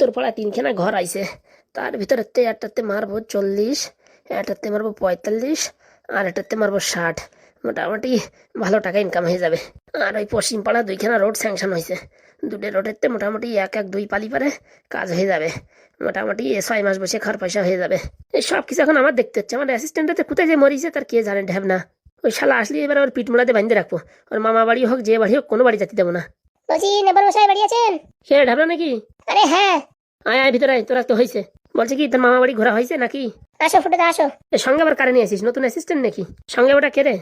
উত্তরপাড়া তিনখানা ঘর আইছে। তার ভিতরেতে একটাতে মারবো চল্লিশ, একটাতে মারবো পঁয়তাল্লিশ, আর একটাতে মারবো ষাট। মোটামুটি ভালো টাকা ইনকাম হয়ে যাবে। আর ওই পশ্চিম পাড়া দুইখানা রোড স্যাংশন হয়েছে দুটো রোডেতে মোটামুটি এক এক দুই পালি পারে কাজ হয়ে যাবে। মোটামুটি ছয় মাস বসে খাওয়ার পয়সা হয়ে যাবে। এই সব কিছু এখন আমার দেখতে হচ্ছে। আমার অ্যাসিস্ট্যান্টতে কোথায় যে মরিছে তার কে জানে ঢ্যাব না। ওই শালা আসলে এবার ওর পিঠ মোড়াতে বাঁধতে রাখব। ওর মামা বাড়ি হোক, যে বাড়ি হোক, কোনো বাড়ি যেতে দেবো না। বলছি নেবার মশাই বাড়ি আছেন? সে ঢাবনা নাকি? আরে হ্যাঁ। আয় আয় ভিতরে আয় তোরা তো হয়েছে বলছে কি তোর মামা বাড়ি ঘোরা হয়েছে নাকি? আসো ফুটোদা আসো। এ সঙ্গে আবার কারে নিয়ে আসিস? নতুন অ্যাসিস্ট্যান্ট নাকি? সঙ্গে ওটা কে রে?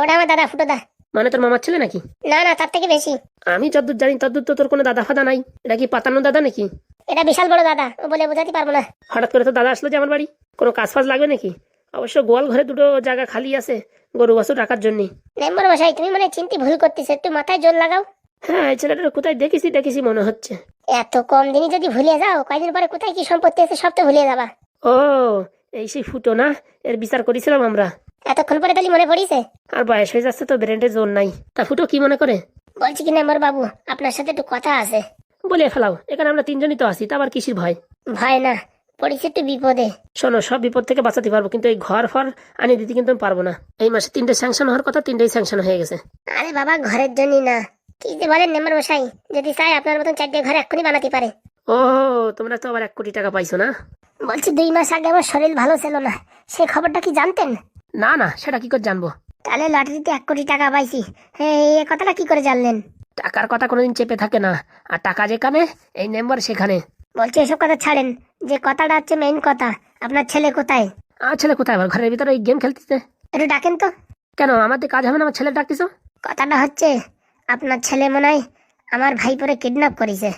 ওটা আমার দাদা ফুটোদা। মানে তোর মামার ছেলে নাকি? না না তার থেকে বেশি। আমি যদ্দূর জানি তদ্দূর তো তোর কোনো দাদা ফাদা নাই। এটা কি পাতানো দাদা নাকি? এটা বিশাল বড় দাদা ও বলে বোঝাতে পারব না। হঠাৎ করে তো দাদা আসলো যে আমার বাড়ি। কোনো কাজ ফাজ লাগবে নাকি? অবশ্য গোয়াল ঘরে দুটো জায়গা খালি আছে গরু বাছুর রাখার জন্যে। নেম্বর মশাই তুমি মানে চিন্তি ভুল করতেছো একটু মাথায় জোর লাগাও। হ্যাঁ এই ছেলেটার কোথায় দেখেছি দেখেছি মনে হচ্ছে। এত কম দিনই যদি ভুলিয়ে যাও কয়দিন পরে কোথায় কি সম্পত্তি আছে সব তো ভুলিয়ে যাবা। ও এই সেই ফুটো না এর বিচার করেছিলাম আমরা। এতক্ষণ পরে তাহলে মনে পড়িছে? আর বয়স হয়ে যাচ্ছে তো ব্রেন্ডে জোর নাই। তা ফুটো কি মনে করে? বলছি কি নেম্বর বাবু আপনার সাথে একটু কথা আছে। বলে ফেলাও এখানে আমরা তিনজনই তো আছি তা আবার কিসির ভয়? ভয় না পড়েছি একটু বিপদে। শোনো সব বিপদ থেকে বাঁচাতে পারব কিন্তু এই ঘর ফর আনিয়ে দিতে কিন্তু আমি পারব না। এই মাসে তিনটে স্যাংশন হওয়ার কথা তিনটেই স্যাংশন হয়ে গেছে। আরে বাবা ঘরের জন্যই না। কি যে বলেন নেম্বর মশাই যদি চাই আপনার মতন চারটে ঘর এক্ষুনি বানাতে পারে। ও তোমরা তো আবার এক কোটি টাকা পাইছো না? বলছি দুই মাস আগে আমার শরীর ভালো ছিল না সে খবরটা কি জানতেন? না না সেটা কি করে জানব? তাহলে লটারিতে এক কোটি টাকা পাইছি হ্যাঁ এই কথাটা কি করে জানলেন? টাকার কথা কোনোদিন চেপে থাকে না আর টাকা যেখানে এই নাম্বার সেখানে। বলছি এসব কথা ছাড়েন যে কথাটা হচ্ছে মেইন কথা আপনার ছেলে কোথায়? আর ছেলে কোথায় আবার ঘরের ভিতরে এই গেম খেলতেছে একটু ডাকেন তো। কেন আমাদের কাজ হবে না আমার ছেলে ডাকতেছো? কথাটা হচ্ছে আপনার ছেলে মনে হয় আমার ভাই পরে কিডন্যাপ করেছে।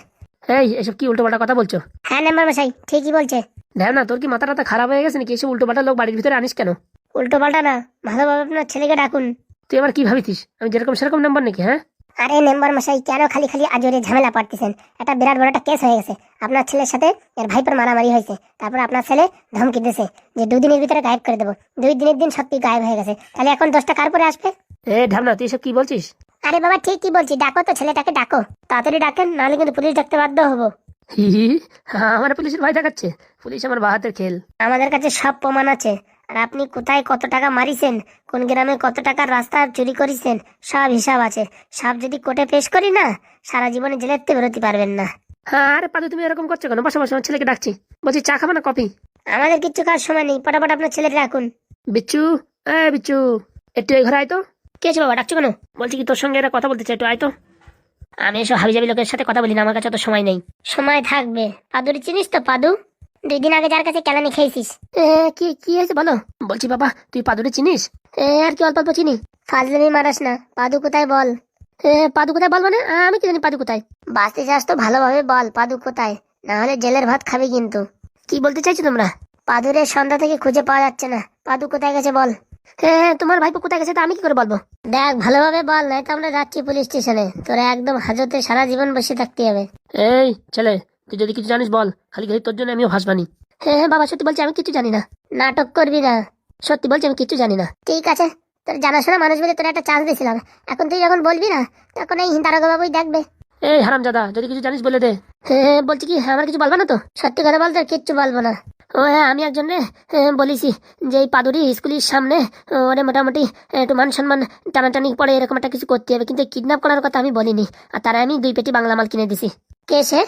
এই এসব কি উল্টো কথা বলছো? হ্যাঁ নেম্বার মশাই ঠিকই বলছে। দেখ না তোর কি মাথা টাথা খারাপ হয়ে গেছে নাকি? এসব উল্টো লোক বাড়ির ভিতরে আনিস কেন? উল্টো পাল্টা না ভালোভাবে আপনার ছেলেকে ডাকুন। তুই আবার কি ভাবিছিস? আমি যেরকম সেরকম নাম্বার নাকি হ্যাঁ? আরে মেম্বার মশাই কেন খালি খালি আজরে ঝামেলা পাড়তেছেন একটা বিরাট বড় একটা কেস হয়ে গেছে। আপনার ছেলের সাথে এর ভাইপোর মারামারি হয়েছে। তারপর আপনার ছেলে ধমকি দিয়েছে যে দুই দিনের ভিতরে গায়েব করে দেবো। দুই দিনের দিন সত্যি গায়েব হয়ে গেছে। তাহলে এখন দশটা কার পরে আসবে? এ ঢাবনা তুই এসব কি বলছিস? আরে বাবা ঠিকই কি বলছি? ডাকো তো ছেলেটাকে ডাকো। তাড়াতাড়ি ডাকেন নাহলে কিন্তু পুলিশ ডাকতে বাধ্য হব। হ্যাঁ, আমার পুলিশের ভয় দেখাচ্ছে। পুলিশ আমার বাহাতের খেল। আমাদের কাছে সব প্রমাণ আছে। আর আপনি কোথায় কত টাকা মারিছেন কোন গ্রামে কত টাকার রাস্তা চুরি করেছেন সব হিসাব আছে। সব যদি কোর্টে পেশ করি না সারা জীবনে থেকে বেরোতে পারবেন না। হ্যাঁ আরে পাদু তুমি এরকম করছ কেন? বসে বসে আমার ছেলেকে ডাকছি। বলছি চা খাবে না কফি? আমাদের কিচ্ছু কাজ সময় নেই পটাপট আপনার ছেলের রাখুন। বিচ্ছু এ বিচ্ছু একটু এই ঘরে আয় তো। কে আছে বাবা? ডাকছো কেন? বলছি কি তোর সঙ্গে এরা কথা বলতে চাই একটু আয় তো। আমি এসব হাবিজাবি লোকের সাথে কথা বলি না আমার কাছে তো সময় নেই। সময় থাকবে। পাদুরি চিনিস তো পাদু? দুই দিন আগে যার কাছে কেলানি খেয়েছিস। এ, কি কি হয়েছে বলো? বলছি বাবা তুই পাদুরে চিনিস? এ আর কি অল্প অল্প চিনি। ফাজলামি মারাস না পাদু কোথায় বল? এ, পাদু কোথায় বল মানে? আ, আমি কি জানি পাদু কোথায়। বাঁচতে চাস তো ভালোভাবে বল পাদু কোথায়? না হলে জেলের ভাত খাবি কিন্তু। কি বলতে চাইছো তোমরা? পাদুরে সন্ধ্যা থেকে খুঁজে পাওয়া যাচ্ছে না। পাদু কোথায় গেছে বল? হ্যাঁ তোমার ভাইপো কোথায় গেছে তা আমি কি করে বলব? দেখ ভালোভাবে বল নাই তো আমরা যাচ্ছি পুলিশ স্টেশনে। তোরা একদম হাজতে সারা জীবন বসে থাকতে হবে। এই ছেলে তুই যদি কিছু জানিস বল খালি খালি তোর জন্য আমিও ভাসবানি। হ্যাঁ হ্যাঁ বাবা সত্যি বলছি আমি কিছু জানি না। নাটক করবি না। সত্যি বলছি আমি কিছু জানি না। ঠিক আছে তোর জানাশোনা মানুষ বলে তোর একটা চান্স দিয়েছিলাম। এখন তুই যখন বলবি না তখন এই দারোগা বাবুই দেখবে। এই হারাম দাদা যদি কিছু জানিস বলে দে। হ্যাঁ হ্যাঁ, বলছি কি হ্যাঁ আমার কিছু বলবা না তো? সত্যি কথা বলতে কিচ্ছু বলব না। ও হ্যাঁ আমি একজন রে হ্যাঁ, বলেছি যে এই পাদুরি স্কুলের সামনে ওরে মোটামুটি একটু মান সম্মান টানাটানি পড়ে এরকম একটা কিছু করতে হবে কিন্তু কিডন্যাপ করার কথা আমি বলিনি। আর তারা আমি দুই পেটি বাংলা মাল কিনে দিছি। কে সে?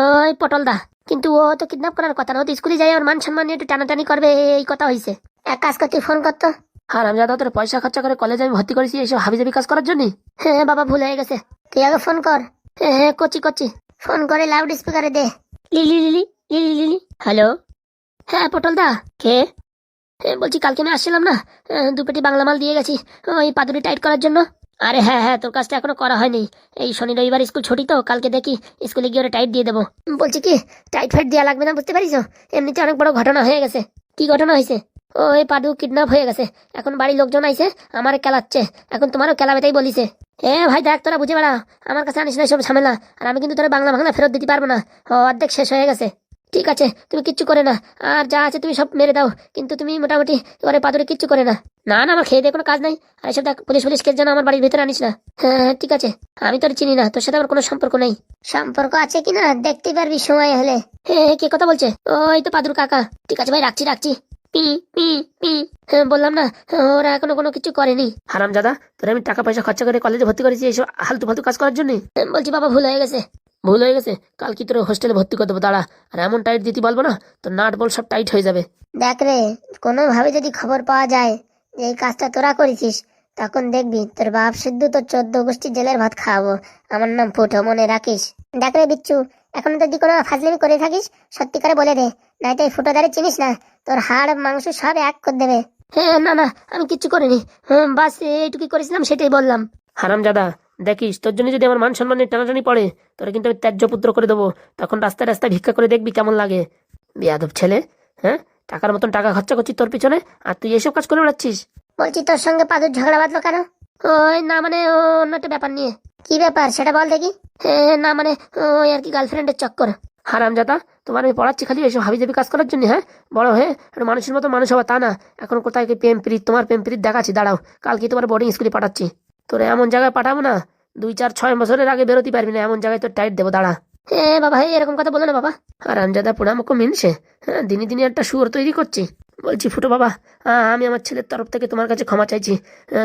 ওই পটল দা কিন্তু ও তো কিডন্যাপ করার কথা না ও তো স্কুলে যাই ওর মান সম্মান নিয়ে একটু টানাটানি করবে এই কথা হয়েছে এক কাজ কর তুই ফোন করতো আর আমি দাদা তোর পয়সা খরচা করে কলেজে আমি ভর্তি করেছি এইসব হাবিজাবি কাজ করার জন্য? হ্যাঁ বাবা ভুল হয়ে গেছে। তুই আগে ফোন কর। হ্যাঁ হ্যাঁ করছি করছি ফোন করে লাউড স্পিকারে দে। Lily Lily Lily Lily hello? হ্যাঁ পটল দা কে? হ্যাঁ বলছি কালকে আমি আসছিলাম না। আহ, দু পেটি বাংলা মাল দিয়ে গেছি। ওই পাদুরি টাইট করার জন্য। আরে হ্যাঁ হ্যাঁ তোর কাজটা এখনও করা হয়নি। এই শনি রবিবার স্কুল ছুটি তো কালকে দেখি স্কুলে গিয়ে ওরা টাইট দিয়ে দেবো। বলছি কি টাইট ফাইট দেওয়া লাগবে না বুঝতে পারিস? এমনিতে অনেক বড় ঘটনা হয়ে গেছে। কি ঘটনা হয়েছে? ও এই পাদু কিডন্যাপ হয়ে গেছে। এখন বাড়ির লোকজন আইছে আমার খেলাচ্ছে এখন তোমারও খেলাবে তাই বলিছে। এ ভাই দেখ তোরা বুঝে বেড়া আমার কাছে আনিস না সব ঝামেলা আর আমি কিন্তু তোরা বাংলা বাংলা ফেরত দিতে পারব না। অর্ধেক শেষ হয়ে গেছে। ঠিক আছে তুমি কিচ্ছু করে না। আর যা আছে তুমি সব মেরে দাও কিন্তু তুমি মোটামুটি এবারে পাদুরে কিচ্ছু করে না। না না আমার খেয়ে দিয়ে কোনো কাজ নাই। আর এসব দেখ পুলিশ পুলিশ কেস যেন আমার বাড়ির ভিতরে আনিস না। হ্যাঁ হ্যাঁ, ঠিক আছে আমি তোর চিনি না তোর সাথে আমার কোনো সম্পর্ক নেই। সম্পর্ক আছে কিনা দেখতে পারবি সময় হলে। হ্যাঁ হ্যাঁ, কে কথা বলছে? ওই তো পাদুর কাকা। ঠিক আছে ভাই রাখছি রাখছি। পি পি পি। হ্যাঁ বললাম না ওরা এখনও কোনো কিছু করেনি। হারাম দাদা তোর আমি টাকা পয়সা খরচা করে কলেজে ভর্তি করেছি এইসব হালতু ফালতু কাজ করার জন্য? বলছি বাবা ভুল হয়ে গেছে। ভুল হয়ে গেছে? কাল কি তোর হোস্টেলে ভর্তি করে দেবো দাঁড়া। আর এমন টাইট দিতে বলব না তোর নাট বল সব টাইট হয়ে যাবে। দেখ রে কোনোভাবে যদি খবর পাওয়া যায় যে এই কাজটা তোরা করেছিস তখন দেখবি তোর বাপ সিদ্ধু তোর চোদ্দ গোষ্ঠী জেলের ভাত খাওয়াবো। আমার নাম ফুটো মনে রাখিস? দেখ রে বিচ্ছু এখন যদি কোনো ফাজলিমি করে থাকিস সত্যি করে বলে দে। নয়তো এই ফুটোদারে চিনিস না তোর হাড় মাংস সব এক করে দেবে। হ্যাঁ না না আমি কিচ্ছু করিনি। হ্যাঁ, বাস এইটুকুই করেছিলাম সেটাই বললাম। হারাম দাদা দেখিস তোর জন্য যদি আমার মান সম্মানের টানাটানি পড়ে তোরা কিন্তু আমি ত্যায্য পুত্র করে দেবো। তখন রাস্তায় রাস্তায় ভিক্ষা করে দেখবি কেমন লাগে। বিয়াদব ছেলে হ্যাঁ? টাকার মতন টাকা খরচা করছিস তোর পিছনে আর তুই এসব কাজ করে বেড়াচ্ছিস? বলছি তোর সঙ্গে পাদুর ঝগড়া বাঁধলো কেন? ওই না মানে অন্য একটা ব্যাপার নিয়ে। কি ব্যাপার সেটা বল দেখি। হ্যাঁ না মানে ওই আর কি গার্লফ্রেন্ডের চক্কর। হারাম জাদা তোমার আমি পড়াচ্ছি খালি এসব হাবি জাবি কাজ করার জন্য হ্যাঁ? বড় হয়ে মানুষের মতো মানুষ হওয়া তা না। এখন কোথায় কি প্রেম প্রীত তোমার প্রেম প্রীত দেখাচ্ছি দাঁড়াও। কালকে তোমার বোর্ডিং স্কুলে পাঠাচ্ছি। তোরে এমন জায়গায় পাঠাবো না দুই চার ছয় বছরের আগে বেরোতে পারবি না এমন জায়গায় তোর টাইট দেবো দাঁড়া। হ্যাঁ বাবা হ্যাঁ এরকম কথা বলো না বাবা। আর আমজাদা আমাকে মিনছে হ্যাঁ? দিনে দিনে একটা সুর তৈরি করছি। বলছি ফুটো বাবা হ্যাঁ আমি আমার ছেলের তরফ থেকে তোমার কাছে ক্ষমা চাইছি।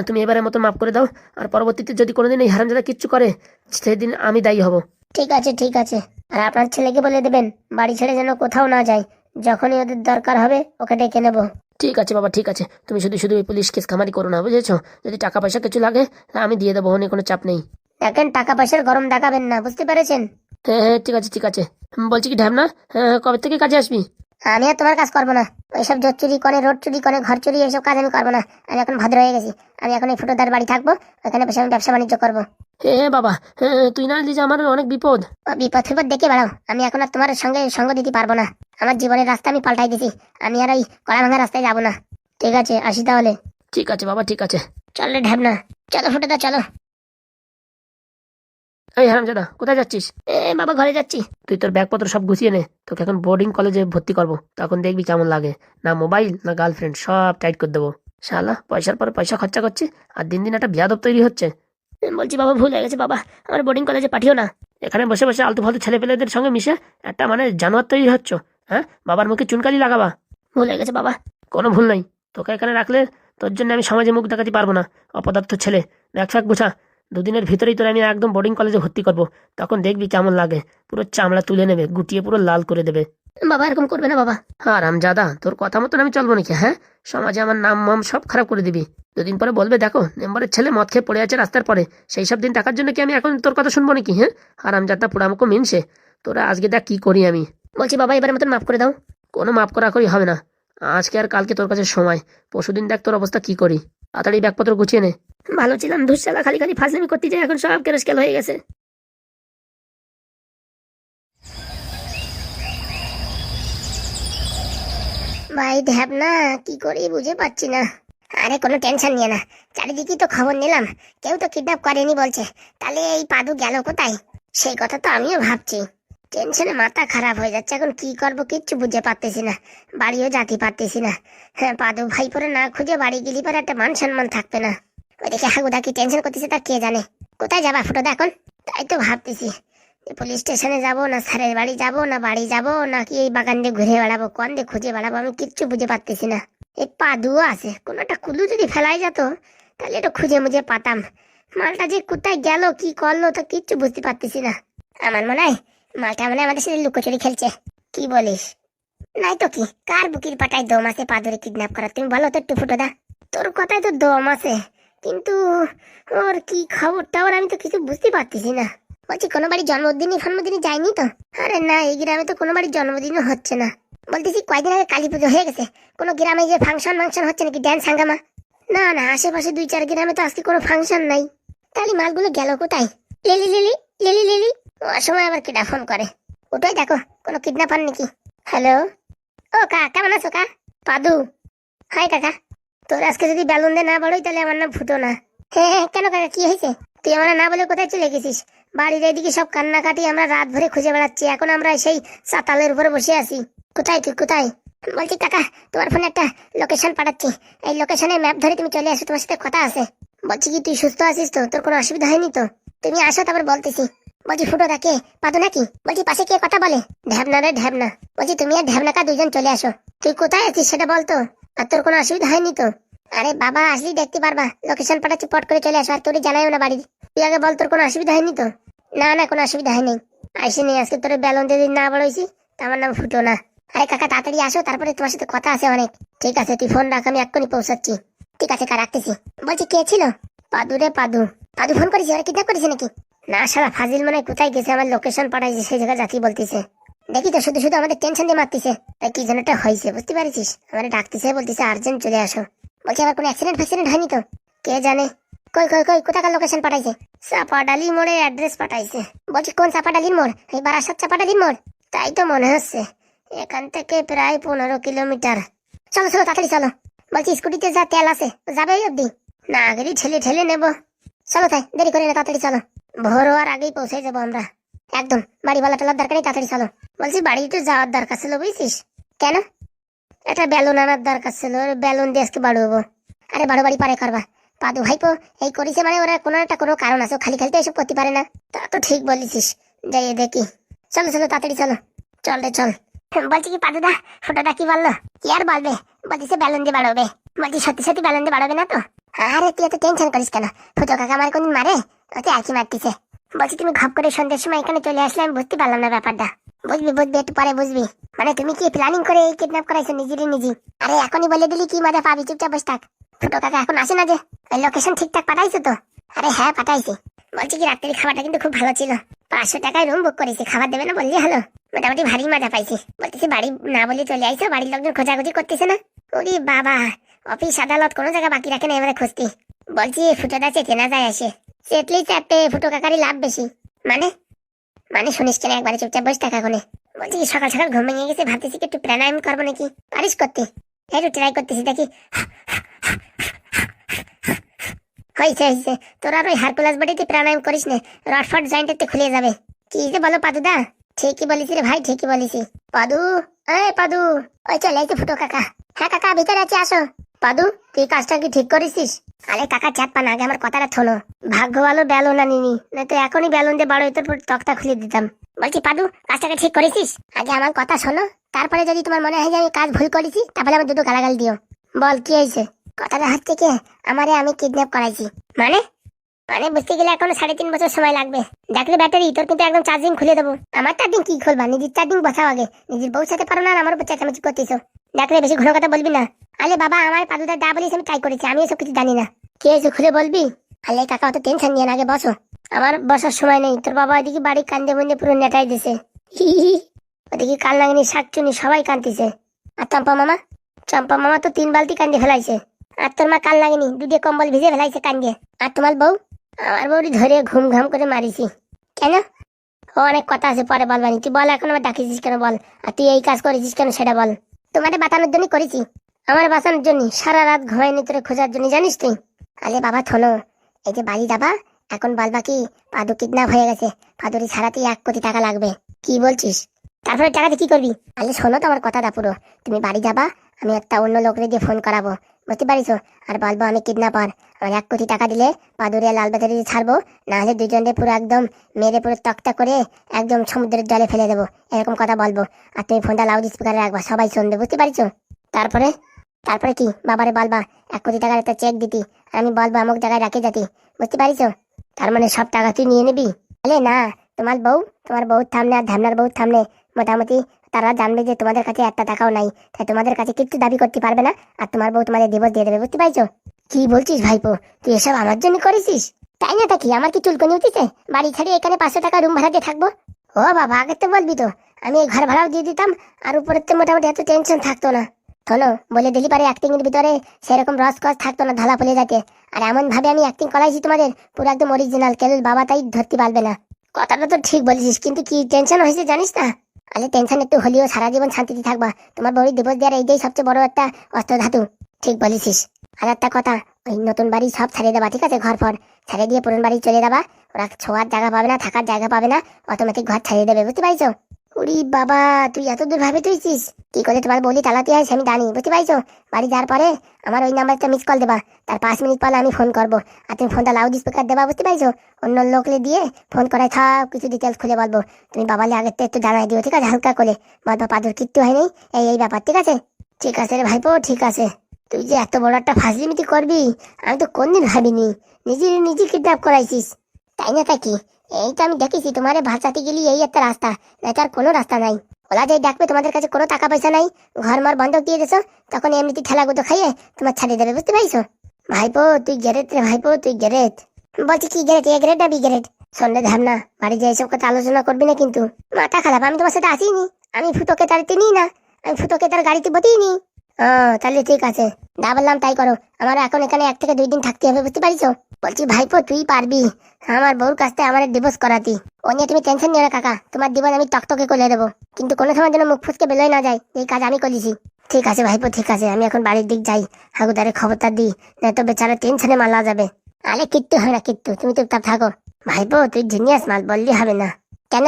তুমি এবারের মতো মাফ করে দাও। আর পরবর্তীতে যদি কোনোদিন এই হারামজাদা কিচ্ছু করে সেদিন আমি দায়ী হব। ঠিক আছে ঠিক আছে। আর আপনার ছেলেকে বলে দেবেন বাড়ি ছেড়ে যেন কোথাও না যায়। যখনই ওদের দরকার হবে ওকে ডেকে নেব। ঠিক আছে বাবা ঠিক আছে। তুমি শুধু শুধু ওই পুলিশ কেস খামারি করো না বুঝেছ? যদি টাকা পয়সা কিছু লাগে আমি দিয়ে দেবো ওখানে কোনো চাপ নেই। দেখেন টাকা পয়সার গরম দেখাবেন না বুঝতে পেরেছেন? হ্যাঁ হ্যাঁ ঠিক আছে ঠিক আছে। বলছি কি ঢ্যামনা হ্যাঁ কবে থেকে কাজে আসবি? আমি আর তোমার কাজ করব না। ওইসব জোর চুরি করে রোড চুরি করে ঘর চুরি এইসব কাজ আমি করব না। আমি এখন ভদ্র হয়ে গেছি। আমি এখন এই ফুটোদার বাড়ি থাকব ওখানে বসে আমি ব্যবসা বাণিজ্য করব। হ্যাঁ হ্যাঁ বাবা হ্যাঁ তুই না দিলে আমার অনেক বিপদ। বিপদ ফিপদ দেখে বেড়াও। আমি এখন আর তোমার সঙ্গে সঙ্গ দিতে পারব না। আমার জীবনের রাস্তা আমি পাল্টাই দিছি। আমি আর ওই কড়া ভাঙা রাস্তায় যাব না। ঠিক আছে আসি তাহলে। ঠিক আছে বাবা ঠিক আছে। চল রে ঢ্যাবনা। চলো ফুটোদা চলো। এই হারামজাদা কোথায় যাচ্ছিস? এ বাবা ঘরে যাচ্ছি। তুই তোর ব্যাগপত্র সব গুছিয়ে নে তোকে এখন বোর্ডিং কলেজে ভর্তি করব। তখন দেখবি কেমন লাগে। না মোবাইল না গার্লফ্রেন্ড সব টাইট করে দেবো। শালা পয়সার পর পয়সা খরচা করছি আর দিন দিন একটা বিয়াদব তৈরি হচ্ছে। বলছি বাবা ভুল হয়ে গেছে বাবা। আমার বোর্ডিং কলেজে পাঠিও না। এখানে বসে বসে আলতু ফালতু ছেলেপেলেদের সঙ্গে মিশে একটা মানে জানোয়ার তৈরি হচ্ছ হ্যাঁ? বাবার মুখে চুনকালি লাগাবা। ভুল হয়ে গেছে বাবা। কোনো ভুল নাই। তোকে এখানে রাখলে তোর জন্য আমি সমাজে মুখ দেখাতে পারব না অপদার্থ ছেলে। ব্যাগ ফ্যাগ গুছা দুদিনের ভিতরেই তোরা আমি একদম বোর্ডিং কলেজে ভর্তি করব। তখন দেখবি কেমন লাগে। পুরো চামড়া তুলে নেবে গুটিয়ে পুরো লাল করে দেবে। বাবা এরকম করবে না বাবা। আরাম জাদা তোর কথা মতন আমি চলবো নাকি হ্যাঁ? সমাজে আমার নাম মাম সব খারাপ করে দিবি। দুদিন পরে বলবে দেখো মেম্বারের ছেলে মদ খেয়ে পড়ে আছে রাস্তার পরে। সেই সব দিন টাকার জন্য কি আমি এখন তোর কথা শুনব নাকি হ্যাঁ? আরাম জাদা পুরো আমাকে মিনছে। তোরা আজকে দেখ কি করি আমি। বলছি বাবা এবারের মতন মাফ করে দাও। কোনো মাফ করা করি হবে না। আজকে আর কালকে তোর কাছে সময়। পরশুদিন দেখ তোর অবস্থা কি করি। তাড়াতাড়ি ব্যাগপত্র গুছিয়ে নে। ভালো ছিলাম ধুসালা খালি খালি ফাজলামি করতে যাই, এখন সব কেরসকেল হয়ে গেছে। ভাই ঢ্যাবনা কি করি বুঝে পাচ্ছি না। আরে, কোনো টেনশন নিয়ে না চারিদিকে তো খবর নিলাম, কেউ তো কিডন্যাপ করেনি বলছে, তাহলে এই পাদু গেল কোথায়? সেই কথা তো আমিও ভাবছি। টেনশনে মাথা খারাপ হয়ে যাচ্ছে, এখন কি করব কিচ্ছু বুঝে পারতেছি না, বাড়িও যাতে পারতেছি না। হ্যাঁ পাদু ভাই পরে না খুঁজে বাড়ি গেলি পরে একটা মান সম্মান থাকবে না। ওইদিকে হাগুদা কি টেনশন করতেছে তা কে জানে। কোথায় যাবা ফুটো এখন? তাই তো ভাবতেছি পুলিশ স্টেশনে যাব না স্যারের বাড়ি যাব না বাড়ি যাব নাকি এই বাগান দিয়ে ঘুরে বেড়াবো, কোন দিয়ে খুঁজে বেড়াবো আমি কিচ্ছু বুঝে পারতেছি না। এই পাদুও আছে, কোনো একটা কুলু যদি ফেলাই যেত, তাহলে একটু খুঁজে মুজে পাতাম। মালটা যে কোথায় গেল, কি করল তা কিচ্ছু বুঝতে পারতেছি না। আমার মনে হয় মালটা মানে আমাদের সাথে লুকোচুরি খেলছে। কি বলিস? নাই তো কি? কার বুকির পাটায় দম আছে পাদুরে কিডন্যাপ করা? তুমি বলো তো একটু ফুটো দা তোর কথায় তো দম আছে। কিন্তু ওর কি খবর টাবর আমি তো কিছু বুঝতে পারতেছি না। বলছি, কোনো বাড়ি জন্মদিনই ফন্মদিনই যায়নি তো? আরে না, এই গ্রামে তো কোনো বাড়ির জন্মদিনও হচ্ছে না। বলতেছি, কয়দিন আগে কালী পুজো হয়ে গেছে। কোনো গ্রামে যে ফাংশন ফাংশন হচ্ছে নাকি ড্যান্স হাঙ্গামা? না না, আশেপাশে দুই চার গ্রামে তো আজকে কোনো ফাংশন নাই। তাহলে মালগুলো গেল কোথায়? লিলি লিলি লিলি লিলি, ও, সময় আবার কিডা ফোন করে। ওটাই দেখো, কোনো কিডন্যাপার নাকি? হ্যালো? ও, কা, কেমন আছো, কা? পাদু। হাই, কাকা। তোর আজকে যদি বেলুন দিয়ে না বাড়োই, তাহলে আমার নাম ফুটো না হ্যাঁ হ্যাঁ কেন কাকা, কি হয়েছে? তুই আমার না বলে কোথায় চলে গেছিস? বাড়ির এদিকে সব কান্নাকাটি আমরা রাত ভরে খুঁজে বেড়াচ্ছি। এখন আমরা সেই চাতালের উপরে বসে আছি। কোথায় তুই? কোথায়? বলছি, কাকা, তোমার ফোনে একটা লোকেশন পাঠাচ্ছি। এই লোকেশনে ম্যাপ ধরে তুমি চলে আসো, তোমার সাথে কথা আছে। বলছি কি, তুই সুস্থ আছিস তো? তোর কোনো অসুবিধা হয়নি তো? তুমি আসো, তারপর বলতেছি। বলছি, ফুটো ডাকে পাদু নাকি? বলছি, পাশে কে কথা বলে? ঢ্যাবনা রে, ঢ্যাবনা। বলছি, তুমি আর ঢ্যাবনাকা দুজন চলে আসো। তুই কোথায় আছিস সেটা বলতো আর তোর কোনো অসুবিধা হয়নি তো? আরে বাবা আসলি দেখতে পারবা। লোকেশন পাঠাচ্ছি, পট করে চলে আসো, আর তোর জানাইও না বাড়ি তুই আগে বল, তোর কোনো অসুবিধা হয়নি তো? না না, কোনো অসুবিধা হয়নি। আসিনি আজকে তোর বেলন যেদিন না বড়ইছি আমার নাম ফুটো না। আরে কাকা, তাড়াতাড়ি আসো, তারপরে তোমার সাথে কথা আছে অনেক। ঠিক আছে, তুই ফোন রাখ, আমি এক্ষুনি পৌঁছাচ্ছি। ঠিক আছে কা রাখতেছি। বলছি, কে ছিল? পাদু রে, পাদু। পাদু ফোন করেছি? ওরা কিডন্যাপ করেছে নাকি? না সারা ফাজিল মানে কোথায় গেছে, আমার লোকেশন পাঠাইছে, সেই জায়গায় যাচ্ছি বলতেছে। দেখি তো, শুধু শুধু আমাদের টেনশন দিয়ে মারতেছে। তাই কি যেন একটা হয়েছে বুঝতে পারছিস? আমার ডাকতেছে, বলতেছে আর্জেন্ট চলে আসো। বলছি, আবার কোনো অ্যাক্সিডেন্ট ফ্যাক্সিডেন্ট হয়নি তো? কে জানে? কই কই কই, কোথাকার লোকেশন পাঠাইছে? চাপাডালি মোড়ে অ্যাড্রেস পাঠাইছে। বলছি, কোন চাপাডালির মোড়? এই বারাসাত চাপাডালির মোড়। তাই তো মনে হচ্ছে। এখান থেকে প্রায় পনেরো কিলোমিটার। চলো চলো, তাড়াতাড়ি চলো। বলছি, স্কুটিতে যা তেল আছে, যাবে অব্দি না, আগেরই ঠেলে ঠেলে নেব। চলো তাই, দেরি করে না, তাড়াতাড়ি চলো। ভোর হওয়ার আগেই পৌঁছে যাব আমরা। একদম, বাড়ি বলা টেলার দরকার নেই, তাড়াতাড়ি চলো। বলছি বাড়ি একটু যাওয়ার দরকার ছিল, বুঝছিস? কেন? একটা বেলুন আনার দরকার ছিল বেলুন দিয়ে আজকে বাড়বো আরে, বাড়ো বাড়ি পারে করবা। পাদু ভাইপো, এই করেছে মানে ওরা কোনো একটা কোনো কারণ আছে খালি খালি তো এসব করতে পারে না। তা তো ঠিক বলেছিস, যাই দেখি। চলো চলো, তাড়াতাড়ি চলো। চল রে, চল। বলছি কি, পাদুদা, ফটোটা কি বলল? কি আর বলবে? বলছে বেলুন দিয়ে বাড়াবে। বলছি, সত্যি সত্যি বেলুন দিয়ে বাড়াবে না তো? আরে, তুই এত টেনশন করিস কেন? ফুটো কাকা আমার কোনদিন মারে? ওতে আর কি মারতিছে। বলছি, তুমি ঘপ করে সন্ধ্যের সময় এখানে চলে আসলে, আমি বুঝতে পারলাম না ব্যাপারটা। বুঝবি বুঝবি, একটু পরে বুঝবি। মানে তুমি কি প্ল্যানিং করে এই কিডন্যাপ করাইছো নিজেরই নিজে? আরে, এখনই বলে দিলি কি মজা পাবি, চুপচাপ বসে থাক। ফুটো কাকা, এখন আসে না যে লোকেশন ঠিকঠাক পাঠাইছো তো? আরে হ্যাঁ পাঠাইছি। বলছি কি, রাত্রির খাবারটা কিন্তু খুব ভালো ছিল। পাঁচশো টাকায় রুম বুক করেছি, খাবার দেবে না বললি হলো মোটামুটি ভারী মজা পাইছি। বলতেছি, বাড়ি না বলে চলে আইছো, বাড়ির লোকজন খোঁজাখুঁজি করতেছে না? ওরে বাবা, অফিস, আদালত কোনো জায়গা বাকি রাখে না, এবারে খুঁজতি। বলছি ফুটোটা চেতে না যায় আসে। চেতলি চাপে ফুটো লাভ বেশি। মানে? মানে শুনিস কেন একবারে চুপচাপ বসে থাকা কোনে বলছি কি, সকাল সকাল ঘুম ভেঙে গেছে, ভাবতেছি কি একটু প্রাণায়াম করব নাকি? পারিস করতে? একটু ট্রাই করতেছি, দেখি। হয়েছে হয়েছে ওই হারকুলাস বডিতে প্রাণায়াম করিস না রটফট খুলে যাবে। কি যে বলো, পাদুদা? ঠিকই বলিস রে ভাই, ঠিকই বলিস পাদু? এ পাদু! ওই চলে ফুটো কাকা। হ্যাঁ কাকা, ভিতরে আছে, আসো। পাদু, তুই কাজটা কি ঠিক করেছিস? আরে কাকা, চাপ পান আগে আমার কথাটা থলো ভাগ্য ভালো বেলুন আনিনি না তো এখনই বেলুন দিয়ে বড় তোর তক্তা খুলে দিতাম। বলছি, পাদু কাজটাকে ঠিক করেছিস? আগে আমার কথা শোনো। তারপরে যদি তোমার মনে হয় যে আমি কাজ ভুল করেছি, তাহলে আমার দুটো গালাগাল দিও। বল, কি হয়েছে? কথাটা হচ্ছে কি, আমারে আমি কিডন্যাপ করাইছি। মানে? মানে বুঝতে গেলে এখনও সাড়ে তিন বছর সময় লাগবে। দেখলে ব্যাটারি, তোর কিন্তু একদম চার্জিং খুলে দেবো। আমার চার্জিং কি খুলবা? নিজের চার্জিং বসাও আগে। নিজের বউ সাথে পারো না আমার উপর চেঁচামেচি করতেছো। দেখলে বেশি ঘন কথা বলবি না। আলে বাবা, আমার পাদুদার ডা বলিস আমি ট্রাই করেছি আমি এসব কিছু জানি না। কে এসে খুলে বলবি? আলে কাকা, অত টেনশন নিয়ে আগে বসো। আমার বসার সময় নেই, তোর বাবা ওইদিকে বাড়ি কান্দে মন্দে পুরো নেটাই দিছে। ওদিকে কাল নাগিনী শাকচুনি সবাই কান্দিছে আর চম্পা মামা? চম্পা মামা তো তিন বালতি কান্দি ফেলাইছে। আর তোর মা কাল লাগেনি দুধে কম্বল ভিজে ফেলাইছে কান্দে। আর তোমার বউ? আমার বউরি ধরে ঘুম ঘাম করে মারিছি। কেন? ও অনেক কথা আছে, পরে বলবানি। তুই বল এখন আমার ডাকিছিস কেন বল? আর তুই এই কাজ করেছিস কেন সেটা বল। তোমাদের বাঁচানোর জন্য করেছি। আমার বাঁচানোর জন্য সারা রাত ঘুমাইনি তোরে খোঁজার জন্য জানিস তুই? আরে বাবা, থলো। এই যে বাড়ি যাবা, এখন বলবা কি পাদু কিডন্যাপ হয়ে গেছে। পাদুরি ছাড়াতে এক কোটি টাকা লাগবে। কি বলছিস? তারপরে টাকাতে কি করবি? আরে শোনো তো আমার কথাটা পুরো। তুমি বাড়ি যাবা আমি একটা অন্য লোকের দিয়ে ফোন করাবো। বুঝতে পারিস আর বলব আমি কিডন্যাপার আমার এক কোটি টাকা দিলে পাদুরিয়া লাল বাজারে ছাড়বো। না হলে দুজনকে পুরো একদম মেরে পুরো তক্তা করে একদম সমুদ্রের জলে ফেলে দেবো। এরকম কথা বলব। আর তুমি ফোনটা লাউড স্পিকারে রাখবা, সবাই শুনবে, বুঝতে পারিছো? তারপরে? তারপরে কি? বাবারে বলবা, এক কোটি টাকার একটা চেক দিতি। আর আমি বলব অমুক জায়গায় রাখে যাতি। বুঝতে পারিছো? তার মানে সব টাকা তুই নিয়ে নিবি? আরে না, তোমার বউ, তোমার বউর থামনে আর ধামনার বউর থামনে মোটামুটি তারা জানবে যে তোমাদের কাছে একটা টাকাও নাই। তাই তোমাদের কাছে কিচ্ছু দাবি করতে পারবে না। আর তোমার বউ তোমাদের ডিভোর্স দিয়ে দেবে, বুঝতে পারছ? কি বলছিস ভাইপো? তুই এসব আমার জন্য করেছিস? তাই না তা কি আমার কি চুলকনি উঠিছে? বাড়ি ছাড়িয়ে এখানে পাঁচশো টাকা রুম ভাড়া দিয়ে থাকব? ও বাবা, আগে তো বলবি তো। আমি এই ঘর ভাড়াও দিয়ে দিতাম, আর উপরের তো মোটামুটি এত টেনশন থাকতো না। শোনো, বলে দিলি পারে অ্যাক্টিং এর ভিতরে সেরকম রস কস থাকতো না ধালা ফুলে যাতে আর এমন ভাবে আমি অ্যাক্টিং করাইছি তোমাদের, পুরো একদম অরিজিনাল কেন বাবা তাই ধরতে পারবে না। কথাটা তো ঠিক বলেছিস, কিন্তু কি টেনশন হয়েছে জানিস না? আরে টেনশন একটু হলেও সারা জীবন শান্তিতে থাকবা। তোমার বড়ি দিবস দেওয়ার এইটাই সবচেয়ে বড় একটা অস্ত্র ধাতু। ঠিক বলেছিস। আর একটা কথা, ওই নতুন বাড়ি সব ছাড়িয়ে দেবা, ঠিক আছে? ঘর ফর ছাড়িয়ে দিয়ে পুরন বাড়ি চলে যাবা। ওরা ছোঁয়ার জায়গা পাবে না, থাকার জায়গা পাবে না অটোমেটিক ঘর ছাড়িয়ে দেবে, বুঝতে পারছ? উরি বাবা, তুই এত দূর ভাবে তুইছিস? কি করে তোমার বলি চালাতে হয় আমি জানি, বুঝতে পারছ? বাড়ি যাওয়ার পরে আমার ওই নাম্বারটা মিস কল দেবা, তার পাঁচ মিনিট পরে আমি ফোন করব। আর তুমি ফোনটা লাউড স্পিকার দেবা, বুঝতে পারছ? অন্য লোকলে দিয়ে ফোন করাই সব কিছু ডিটেলস খুলে বলব। তুমি বাবালে আগের থেকে একটু জানাই দিও, ঠিক আছে? হালকা করে। বলব পাদুর কিচ্ছু হয়নি। এই এই ব্যাপার, ঠিক আছে? ঠিক আছে রে ভাইপো, ঠিক আছে। তুই যে এত বড় একটা ফাজলিমিতি করবি, আমি তো কোনদিন ভাবিনি। নিজে নিজে কিডন্যাপ করাইছিস। তাই না তা কি এই তো আমি দেখেছি, তোমারে ভাষাতে গেলি এই একটা রাস্তা না তার কোনো রাস্তা নাই। ওলা যে ডাকবে, তোমাদের কাছে কোনো টাকা পয়সা নাই। ঘর মার বন্ধক দিয়ে দিছো তখন এমনিতে ঠেলা গুতো খাইয়ে তোমার ছাড়িয়ে দেবে, বুঝতে পারছ? ভাইপো, তুই গ্যারেট রে ভাইপো, তুই গ্যারেট। বলছি কি গ্যারেট, এ গ্যারেট না বি গ্যারেট? সন্ধ্যে ধামনা, বাড়ি যে এইসব কথা আলোচনা করবি না কিন্তু। মাথা খারাপ, আমি তোমার সাথে আসিনি। আমি ফুটোকে তাড়িতে নিই না, আমি ফুটোকে তার গাড়িতে বতেই নি ও, তাহলে ঠিক আছে। যা বললাম তাই করো আমার এখন এখানে এক থেকে দুই দিন থাকতে হবে, বুঝতে পারিছো? বলছি, ভাইপো, তুই পারবি। আমার বউর কাছ থেকে আমার ডিভোর্স করাতি। ও নিয়ে তুমি টেনশন নিও না, কাকা। তোমার জীবন আমি টকটকে করে দেবো। কিন্তু কোনো সময় যেন মুখ ফুসকে বেরোয় না যায়। এই কাজ আমি করেছি। ঠিক আছে, ভাইপো, ঠিক আছে। আমি এখন বাড়ির দিক যাই। হাগুদারে খবরটা দিই। না তো বেচারা টেনশনে মালা যাবে। আরে কিত্তু হয় না কিত্তু তুমি চুপচাপ থাকো। ভাইপো, তুই জিনিয়াস মাল বললি হবে না। কেন?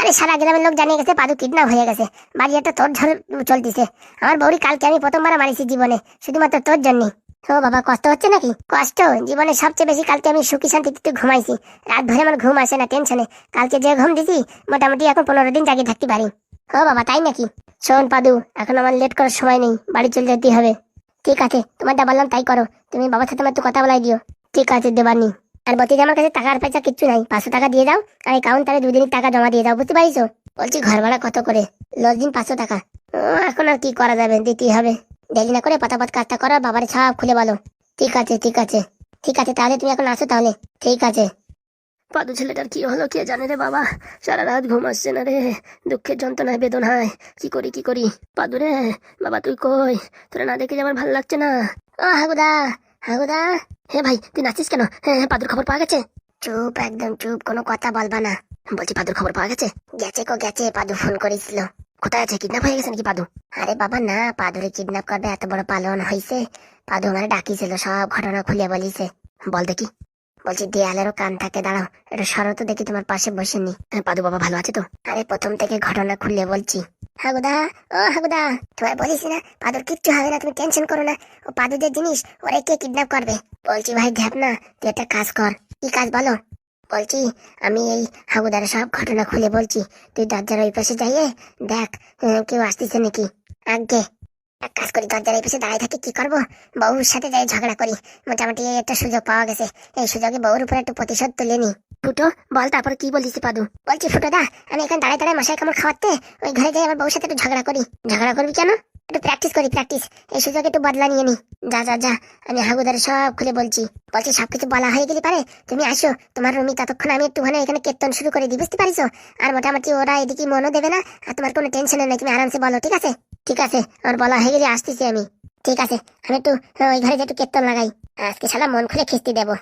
আরে, সারা গ্রামের লোক জানিয়ে গেছে, পাদু কিডন্যাপ হয়ে গেছে। বাড়ি একটা তোর ঝড় চলতিছে। আমার বউরি কালকে আমি প্রথমবার মারিছি জীবনে, শুধুমাত্র তোর জন্য ও বাবা, কষ্ট হচ্ছে নাকি? কষ্ট? জীবনে সবচেয়ে বেশি কালকে আমি সুখী শান্তিতে ঘুমাইছি। রাত ভরে আমার ঘুম আসে না, টেনশনে। কালকে যে ঘুম দিছি, মোটামুটি এখন পনেরো দিন জাগে থাকতে পারি। ও বাবা, তাই নাকি? শোন পাদু, এখন আমার লেট করার সময় নেই, বাড়ি চলে যেতে হবে। ঠিক আছে তোমার তোমারটা বললাম তাই করো। তুমি বাবার সাথে আমার একটু কথা বলাই দিও। ঠিক আছে, দেবানি। আর যে আমার কাছে টাকার পয়সা কিচ্ছু নাই, পাঁচশো টাকা দিয়ে দাও, আর কাউন্টারে দুদিনের টাকা জমা দিয়ে দাও, বুঝতে পারিছো? বলছি ঘর ভাড়া কত করে? লস দিন পাঁচশো টাকা। এখন আর কি করা যাবে, দিতেই হবে। দেরি না করে পতাপত কাজটা করো বাবার সব খুলে বলো। ঠিক আছে ঠিক আছে ঠিক আছে তাহলে তুমি এখন আসো তাহলে। ঠিক আছে। পাদু ছেলেটার কি হলো কে জানে রে বাবা? সারা রাত ঘুম আসছে না রে। দুঃখের যন্ত্রণায় বেদনায়। কি করি কি করি? পাদু রে বাবা তুই কই? তোরা না দেখে আমার ভালো লাগছে না। হাগুদা হাগুদা। হ্যাঁ ভাই তুই নাচিস কেন? হ্যাঁ হ্যাঁ পাদুর খবর পাওয়া গেছে? চুপ একদম চুপ কোনো কথা বলবা না। বলছি পাদুর খবর পাওয়া গেছে? গেছে কো গেছে পাদু ফোন করেছিল। কোথায় আছে? কিডন্যাপ হয়ে গেছে নাকি পাদু? আরে বাবা, না, পাদুরে কিডন্যাপ করবে, এত বড় পালন হয়েছে পাদু আমার ডাকিছিল, সব ঘটনা খুলে বলিছে। বল দেখি। বলছি, দেয়ালেরও কান থাকে, দাঁড়াও। এটা শরত দেখি তোমার পাশে বসে নি। পাদু বাবা, ভালো আছে তো? আরে প্রথম থেকে ঘটনা খুলে বলছি। হাগুদা, ও হাগুদা তোমার বলিস না, পাদুর কিচ্ছু হবে না, তুমি টেনশন করো না। ও পাদু যে জিনিস, ওরে কে কিডন্যাপ করবে? বলছি, ভাই ধ্যাপ না, তুই একটা কাজ কর। কি কাজ বলো? বলছি, আমি এই হাগুদার সব ঘটনা খুলে বলছি। তুই দরজার ওই পাশে যাইয়ে দেখ কেউ আসতেছে নাকি? আগে এক কাজ করি, দরজার এই পাশে দাঁড়িয়ে থাকি, কি করব? বউর সাথে যাই, ঝগড়া করি। মোটামুটি একটা সুযোগ পাওয়া গেছে। এই সুযোগে বউর উপরে একটু প্রতিশোধ তুলে নি ফুটো, বল তারপর কি বলিস পাদু? বলছি, ফুটো দা, আমি এখানে দাঁড়ায় দাঁড়ায় মশাই কামড় খাওয়াতে, ওই ঘরে যাই আমার বউর সাথে একটু ঝগড়া করি। ঝগড়া করবি কেন? একটু প্র্যাকটিস করি প্র্যাকটিস এই সুযোগে একটু বদলা নিয়ে নি। যা যা যা, আমি হাগুদারে সব খুলে বলছি। বলছি, সবকিছু বলা হয়ে গেলি পারে। তুমি আসো, তোমার রুমি ততক্ষণ আমি একটু এখানে কীর্তন শুরু করে দিই বুঝতে পারিছো? আর মোটামুটি ওরা এদিকে মনও দেবে না, আর তোমার কোনো টেনশন নেই, তুমি আরামসে বলো, ঠিক আছে? ঠিক আছে আমার বলা হয়ে গেলে আসতেছি আমি। ঠিক আছে, আমি একটু ওই ঘরে যে একটু কীর্তন লাগাই। আজকে সালা মন খুলে খিস্তি দেবো।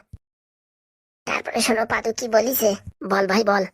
তারপরে শোনো পাদু কি বলিছে, বল ভাই, বল।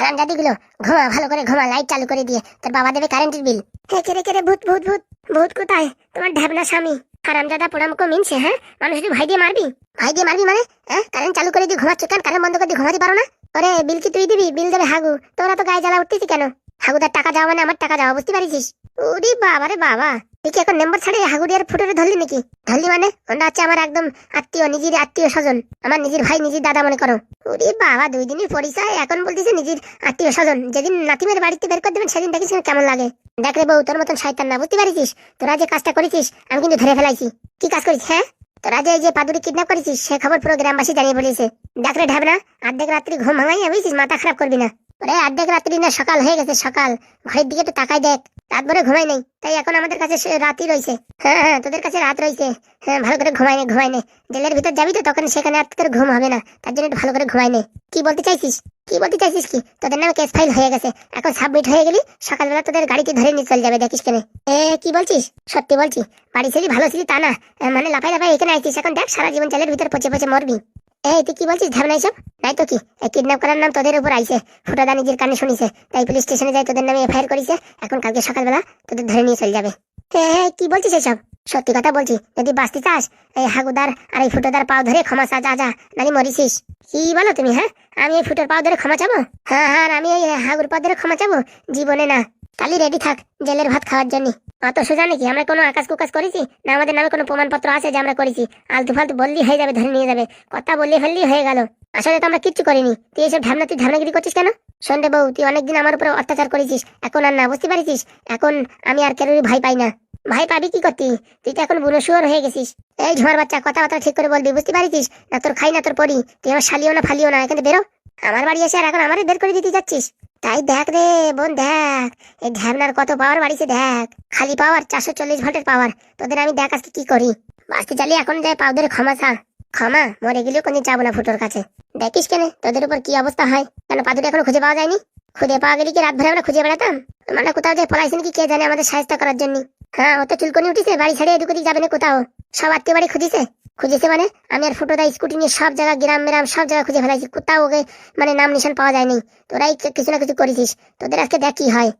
হারামগুলো ঘুমা ভালো করে ঘুমা লাইট চালু করে দিয়ে তোর বাবা দেবে কারেন্টের বিল হ্যাঁ কেরে কেরে ভূত ভূত ভূত ভূত কোথায়? তোমার ঢাবনা স্বামী। হারাম দাদা পোড়ামকো মিনছে হ্যাঁ? মানুষ তুই ভাই দিয়ে মারবি? ভাই দিয়ে মারবি মানে? হ্যাঁ কারেন্ট চালু করে দিয়ে ঘুমাচ্ছ কেন? কারেন্ট বন্ধ করে দিয়ে ঘুমাতে পারো না? ওরে বিল কি তুই দিবি? বিল দেবে হাগু। তোরা তো গায়ে জ্বালা উঠতেছি কেন? হাগুদার টাকা যাওয়া মানে আমার টাকা যাওয়া বুঝতে পারিস ওরে বাবা রে বাবা। তুই কি এখন নাম্বার ছাড়ে হাগুডিয়ার ফুটোরে ধরলি নাকি? ধরলি মানে? ওটা হচ্ছে আমার একদম আত্মীয়, নিজের আত্মীয় স্বজন। আমার নিজের ভাই, নিজের দাদা মনে করো। ওরে বাবা, দুই দিনের পরিচয় এখন বলতেছে নিজের আত্মীয় স্বজন। যেদিন নাতিমের বাড়িতে বের করে দেবেন সেদিন দেখিস কেমন লাগে? দেখ রে বউ, তোর মতন শয়তান না, বুঝতে পারিস? তোরা যে কাজটা করেছিস, আমি কিন্তু ধরে ফেলাইছি। কি কাজ করিস হ্যাঁ? তোরা যে এই যে পাদুরি কিডন্যাপ করেছিস, সে খবর পুরো গ্রামবাসী জানিয়ে বলেছে। দেখ রে ঢাবনা, অর্ধেক রাত্রি ঘুম ভাঙাই বুঝছিস, মাথা খারাপ করবি না। ওরে অর্ধেক রাত্রি না, সকাল হয়ে গেছে, সকাল। ঘরের দিকে একটু তাকাই দেখ ভরে ঘুমাই নেই। তাই এখন আমাদের কাছে রাতই রয়েছে। হ্যাঁ হ্যাঁ তোদের কাছে রাত রয়েছে। হ্যাঁ ভালো করে ঘুমাই নে ঘুমাই নে। জেলের ভিতর যাবি তো, তখন সেখানে আর তোর ঘুম হবে না। তার জন্য ভালো করে ঘুমাই নে। কি বলতে চাইছিস? কি বলতে চাইছিস কি? তোদের নামে কেস ফাইল হয়ে গেছে। এখন সাবমিট হয়ে গেলি, সকালবেলা তোদের গাড়িতে ধরে নিয়ে চলে যাবে, দেখিস কেন। এ, কি বলছিস? সত্যি বলছি। বাড়ি ছেড়ে ভালো ছিলি তা না। মানে লাফাই লাফাই এখানে আইছিস। এখন দেখ, সারা জীবন জেলের ভিতর পচে পচে মরবি। এই তুই কি বলছিস? এইসব? নাই তো কি? কিডন্যাপ করার নাম তোদের উপর আইছে। ফুটাদা নিজের কানে শুনিছে। তাই পুলিশ স্টেশনে যাই তোদের নামে এফআইআর এখন কালকে সকালবেলা তোদের ধরে নিয়ে চলে যাবে। এ, কি বলছিস এসব? সত্যি কথা বলছি। যদি বাঁচতে চাস এই হাগুদার আর এই ফুটোদার পাও ধরে ক্ষমা চা যা যা নানি মরিছিস। কি বলো তুমি হ্যাঁ? আমি এই ফুটোর পাও ধরে ক্ষমা চাবো? হ্যাঁ হ্যাঁ আমি এই হাগুর পাও ধরে ক্ষমা চাবো? জীবনে না। কালি রেডি থাক জেলের ভাত খাওয়ার জন্য। অত সোজা নাকি? আমরা কোনো আকাশ কুকাশ করেছি? না আমাদের নামে কোনো প্রমাণপত্র আছে যে আমরা করেছি? আলতু ফালতু বললি হয়ে যাবে, ধরে নিয়ে যাবে। কথা বললে ফেললি হয়ে গেল। আসলে তো আমরা কিচ্ছু করিনি। তুই এইসব ভাবনা, তুই ধামনাগিরি করছিস কেন? সন্ধ্যে বউ, তুই অনেকদিন আমার উপরে অত্যাচার করেছিস। এখন আর না বুঝতে পারিস এখন আমি আর কেরোরই ভাই পাই না। ভাই পাবি কি করতি? তুই তো এখন বুনো শুয়ার হয়ে গেছিস। এই ঝুমার বাচ্চা, কথাবার্তা ঠিক করে বলবি, বুঝতে পারিস না তোর খাই, না তোর পরি তুই আমার শালিও না, ফালিও না, এখান থেকে বেরো। আমার বাড়ি এসে আর এখন আমারই বের করে দিতে যাচ্ছিস। তাই দেখ রে বোন, দেখ। এই ঢ্যাবনার কত পাওয়ার বাড়িছে, দেখ। খালি পাওয়ার চারশো চল্লিশ ভোল্টের পাওয়ার তোদের আমি দেখ আজকে কি করি। বাস্তি চালিয়ে এখন যাই পাউদের ক্ষমা চা। ক্ষমা? মরে গেলেও কোনদিন যাব না ফুটোর কাছে। দেখিস কেন, তোদের উপর কি অবস্থা হয়? কেন পাদুটা এখনও খুঁজে পাওয়া যায়নি? খুঁজে পাওয়া গেলে কি রাত ভরে আমরা খুঁজে বেড়াতাম? মানে কোথাও যে পলাইছেন কি কে জানে আমাদের সাহায্য করার জন্য। হ্যাঁ ও তো চুলকনি উঠিছে, বাড়ি ছেড়ে এদিক ওদিক যাবে না কোথাও। সব আত্মীয় বাড়ি খুঁজিছে। খুঁজেছে মানে? আমি আর ফটো ফুটোদা স্কুটি নিয়ে সব জায়গা, গ্রাম মেরাম সব জায়গা খুঁজে ফেলাইছি। কোথাও ওকে মানে নাম নিশান পাওয়া যায়নি। তোরাই কিছু না কিছু করেছিস। তোদের আজকে দেখ হয়।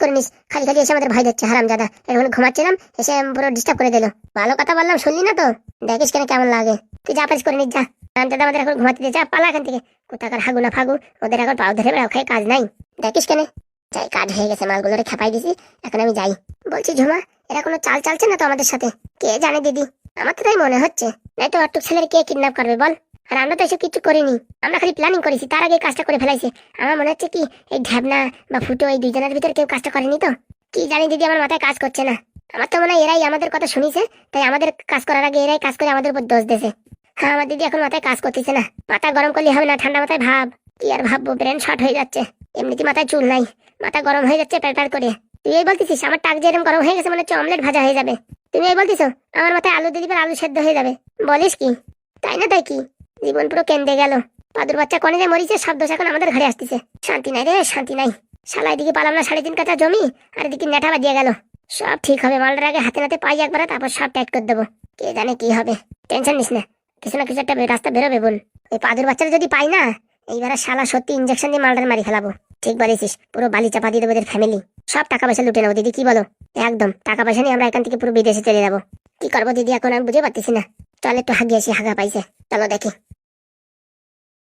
করে নিস। খালি খালি এসে আমাদের হারাম দাদা ঘুমাচ্ছিলাম পুরো ডিস্টার্ব করে ভালো কথা বললাম, শুনলি না তো? দেখিস কেন কেমন লাগে। তুই যা করে যা। এখন ঘুমাতে দে, যা, পালা এখান থেকে। কোথাকার ফাগু, ওদের এখন পাও ধরে কাজ নাই। দেখিস কেন? যাই, কাজ হয়ে গেছে মালগুলোরে খেপাই দিছি, এখন আমি যাই। বলছি, ঝুমা, এরা কোনো চাল চালছে না তো আমাদের সাথে? কে জানে, দিদি? আমার তো তাই মনে হচ্ছে। নাই তো অটুক ছেলের কে কিডন্যাপ করবে, বল? আর আমরা তো এসব কিছু করিনি। আমরা খালি প্ল্যানিং করেছি, তার আগে কাজটা করে ফেলাইছে। আমার মনে হচ্ছে কি, এই ঢ্যাবনা বা ফুটো, এই দুইজনের ভিতরে কেউ কাজটা করেনি তো? কি জানি, দিদি, আমার মাথায় কাজ করছে না। আমার তো মনে হয় এরাই আমাদের কথা শুনিছে, তাই আমাদের কাজ করার আগে এরাই কাজ করে আমাদের উপর দোষ দেছে হ্যাঁ আমার দিদি এখন মাথায় কাজ করতেছে না। মাথা গরম করলে হবে না, ঠান্ডা মাথায় ভাব। কি আর ভাববো ব্রেন শর্ট হয়ে যাচ্ছে। এমনিতে মাথায় চুল নাই। মাথা গরম হয়ে যাচ্ছে প্যার করে। তুই এই বলতেছিস, আমার টাক যে এরকম গরম হয়ে গেছে মনে হচ্ছে অমলেট ভাজা হয়ে যাবে। তুমি এই বলতেছো, আমার মাথায় আলু দিবে আলু সেদ্ধ হয়ে যাবে। বলিস কি? তাই না তাই কি? জীবন পুরো কেন্দে গেল। পাদুর বাচ্চা কনে যে মরিছে, সব দোষ এখন আমাদের ঘরে আসতেছে। শান্তি নাই রে, শান্তি নাই। শালা এদিকে পালাম না, সাড়ে তিন কাঠা জমি, আর এদিকে নেটা বাজিয়ে গেল। সব ঠিক হবে মালটার আগে হাতে নাতে পাই একবার, তারপর সব টাইট করে দেবো। কে জানে কি হবে? টেনশন নিস না। কিছু না কিছু একটা রাস্তা বেরোবে বল। ওই পাদুর বাচ্চাটা যদি পাই না, এইবার শালা সত্যি ইঞ্জেকশন দিয়ে মালটার মারি ফেলাবো। ঠিক বলেছিস, পুরো বালি চাপা দিয়ে দেবো ওদের ফ্যামিলি সব টাকা পয়সা লুটে নেব দিদি, কি বলো? একদম, টাকা পয়সা নিয়ে আমরা এখান থেকে পুরো বিদেশে চলে যাব। কি করব দিদি, এখন আমি বুঝে পারতেছি না। চল একটু হাগিয়ে হাগা পাইছে। চলো দেখি।